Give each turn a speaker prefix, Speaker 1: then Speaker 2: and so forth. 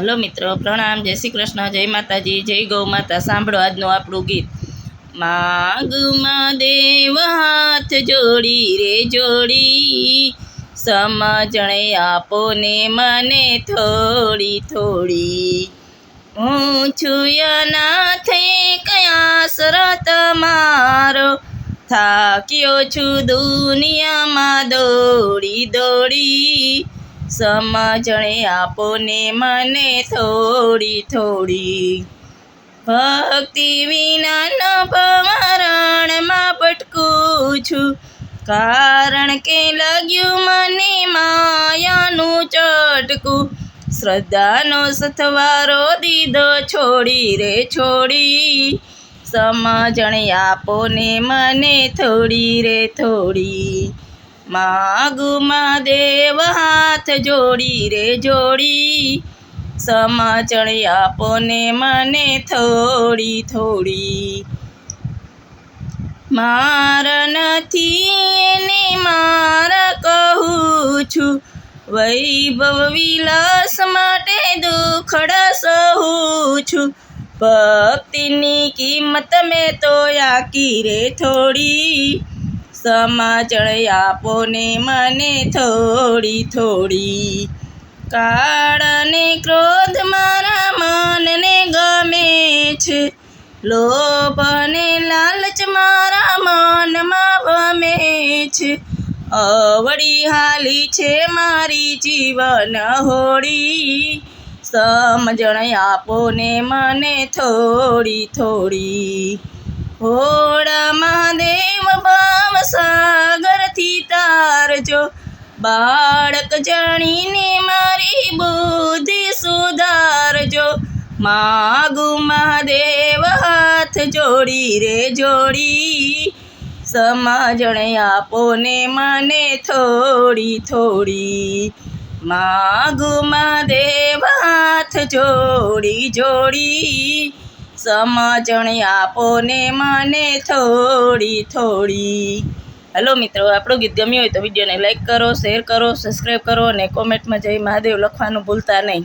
Speaker 1: Hello મિત્રો, પ્રણામ, જય શ્રી કૃષ્ણ, જય માતાજી, જય ગૌ માતા, સાંભળો આજનું આપણું ગીત. માગમાં દેવ હાથ જોડી રે જોડી, સમજણે આપો ને મને થોડી થોડી. હું છું અનાથે કયા શરત મારો, થાક્યો છું દુનિયામાં દોડી દોડી. સમજણે આપો ને મને થોડી થોડી ભક્તિ વિના ભવરણમાં ભટકું છું. કારણ કે લાગ્યું મને માયાનું ચટકું. શ્રદ્ધાનો સથવારો દીધો છોડી રે છોડી. સમજણ આપો ને મને થોડી રે થોડી માગુમાં દેવ હાથ જોડી રે જોડી. સમજણ આપો ને મને થોડી થોડી. માર નથી એને માર કહું છું. વૈભવ વિલાસ માટે દુખડા સહું છું. ભક્તિની કિંમત મેં તો આકી રે થોડી. સમાજણ આપો ને મને થોડી થોડી. કાળ અને ક્રોધ મારા મનને ગમે છે. લોભ અને લાલચ મારા મનમાં ગમે છે. અવળી હાલી છે મારી જીવન હોડી સમજણ આપો ને મને થોડી થોડી. હોડા મહાદેવ તારજો બાળક જાણીને મારી બુદ્ધિ સુધારજો માગુ મહાદેવ હાથ જોડી રે જોડી. સમજણ આપો ને મને થોડી થોડી. માગુ મહાદેવ હાથ જોડી જોડી. સમજણ આપો ને મને થોડી થોડી. હલો મિત્રો, આપણું ગીત ગમ્યું હોય તો વિડીયોને લાઇક કરો, શેર કરો, સબસ્ક્રાઈબ કરો અને કોમેન્ટમાં જય મહાદેવ લખવાનું ભૂલતા નહીં.